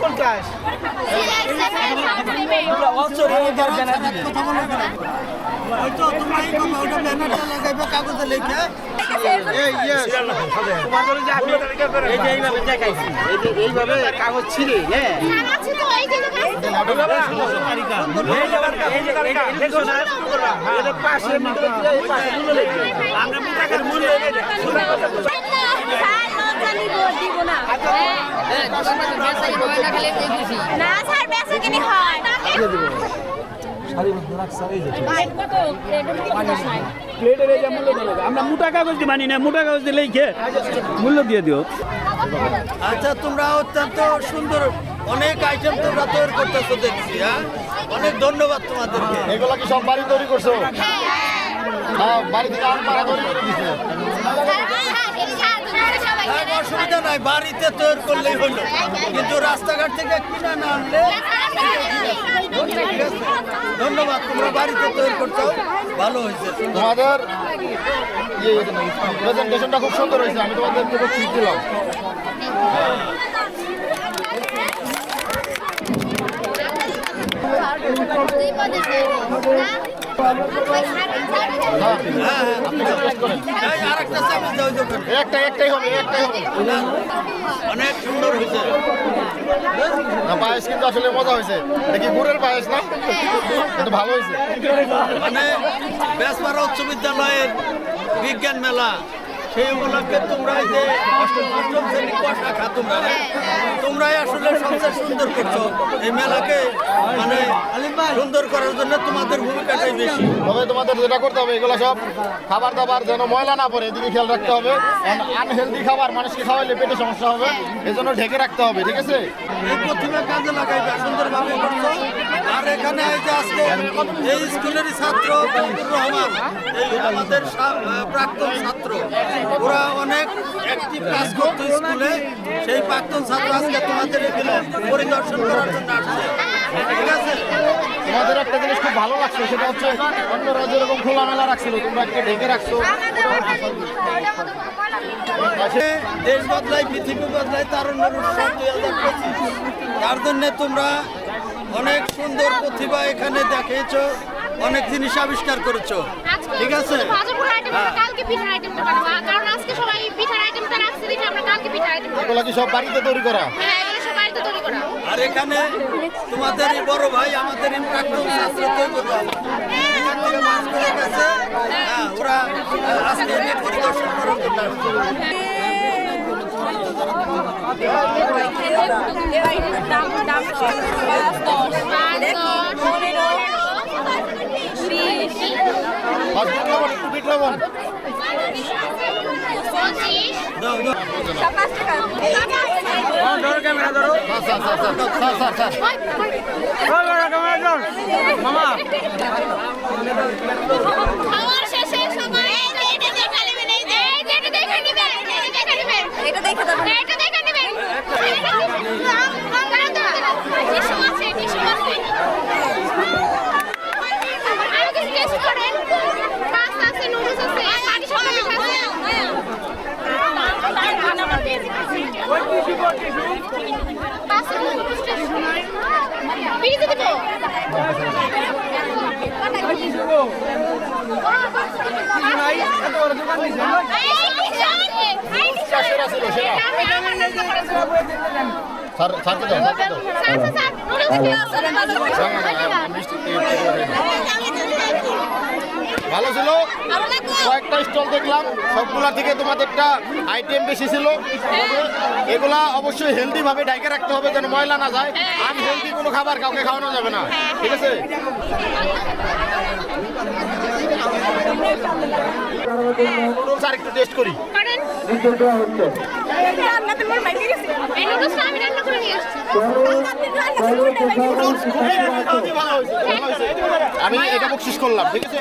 কোনটায় হয়তো তোমরা এই কথা ওটা ব্যানারটা লাগাইবে কাগজে লিখে এই ইয়েস তোমাদের যে আমি এই যে এইভাবে দেখাইছি এই যে এইভাবে কাগজ ছিঁড়ে হ্যাঁ আমরা মুটাকের মূল্য না স্যার বেচা কিনি হয়। প্লেটের এই যে মূল্য দিলে আমরা মোটা কাগজ দিয়ে মানি না মোটা কাগজ দিয়ে লিখে মূল্য দিয়ে দিও। আচ্ছা তোমরা অত্যন্ত সুন্দর অনেক আইটেম তোমরা তৈরি করতেছো দেখছি হ্যাঁ? অনেক ধন্যবাদ তোমাদেরকে। এগুলা কি সব বাড়ি তৈরি করছ? হ্যাঁ। বাড়ি থেকে আম পাড়া তৈরি করে দিছে। হ্যাঁ, অসুবিধা নাই। বাড়িতে তৈরি করলেই হলো। কিন্তু রাস্তাঘাট থেকে কিনে না আনলে ধন্যবাদ তোমরা বাড়িতে তৈরি করছ। ভালো হয়েছে। তোমাদের প্রেজেন্টেশনটা খুব সুন্দর হয়েছে। আমি তোমাদেরকে খুব ঠিক দিলাম। হ্যাঁ হ্যাঁ। একটা একটাই হবে একটাই অনেক সুন্দর হয়েছে পায়েস কিন্তু আসলে মজা হয়েছে। দেখি গুড়ের পায়েস না? কিন্তু ভালো হয়েছে। মানে বেসপাড়া উচ্চ বিদ্যালয়ের বিজ্ঞান মেলা, সেই উপলক্ষে তোমরা যে অষ্টম শ্রেণি কষা খা তোমরা না? তোমরাই আসলে সবচেয়ে সুন্দর করছ। এই মেলাকে মানে সুন্দর করার জন্য তোমাদের ভূমিকাটাই বেশি। তবে তোমাদের যেটা করতে হবে এগুলো সব খাবার দাবার যেন ময়লা না পড়ে এদিকে খেয়াল রাখতে হবে। আনহেলদি খাবার মানুষকে খাওয়াইলে পেটে সমস্যা হবে এজন্য ঢেকে রাখতে হবে ঠিক আছে? এই প্রতিভা কাজে লাগাইবে সুন্দরভাবে করছ। আর এখানে এই যে আজকে এই স্কুলেরই ছাত্র রহমান এই আমাদের প্রাক্তন ছাত্র। ওরা অনেক অ্যাক্টিভ কাজ করতো স্কুলে সেই প্রাক্তন ছাত্র আজকে তোমাদের পরিদর্শন করার জন্য আসছে। ঠিক আছে? তোমাদের একটা জিনিস খুব ভালো লাগছে সেটা হচ্ছে অন্যরা যেরকম খোলামেলা রাখছিল তোমরা একটা ঢেকে রাখছো। দেশ বদলায় পৃথিবী দুই হাজার পঁচিশ। তার জন্য তোমরা অনেক সুন্দর প্রতিভা এখানে দেখিয়েছো। অনেক জিনিস আবিষ্কার করেছ ঠিক আছে হ্যাঁ। কালকে পিঠার আইটেমটা বানাবো কারণ আজকে সবাই পিঠার আইটেমটা রাখছে দেখে আমরা কালকে পিঠার আইটেম এগুলো কি সব বাড়িতে তৈরি করা হ্যাঁ আর এখানে তোমাদের বড় ভাই আমাদের তৈরি করা হ্যাঁ ওরা আহ, আজকে পরিদর্শন করার জন্য আসছে। দাম দাম পাঁচ দশ পাঁচ দশ পনেরো বিশ আর বিট লবণ একটু বিট লবণ পঁচিশ দাও, দাও। পাঁচ টাকা ক্যামেরা ধরো sir sir sir sir sir sir মামা খাওয়ার শেষে সবাই এই যে এটা দেখে নেবেন এই যে এই যে এটা দেখে নেবেন এটা দেখে নেবেন এটা দেখে দেবেন এটা দেখে নেবেন টিস্যু আছে টিস্যু আছে আরও কিছু টেস্ট করেন পাস্তা আছে নুডলস আছে পানি সব আছে পাস্তা নুডলস বিড়ি দিব। স্যার স্যারকে দাও ভালো ছিল কয়েকটা স্টল দেখলাম সবগুলা থেকে তোমাদের একটা আইটেম বেশি ছিল। এগুলা অবশ্যই হেলদি ভাবে ডাইকে রাখতে হবে যেন ময়লা না যায়। আনহেলদি কোনো খাবার কাউকে খাওয়ানো যাবে না। ঠিক আছে? আর একটু টেস্ট করি। নুডলস খুবই ভালো হয়েছে ভালো হয়েছে আমি এটা বকশিস করলাম ঠিক আছে?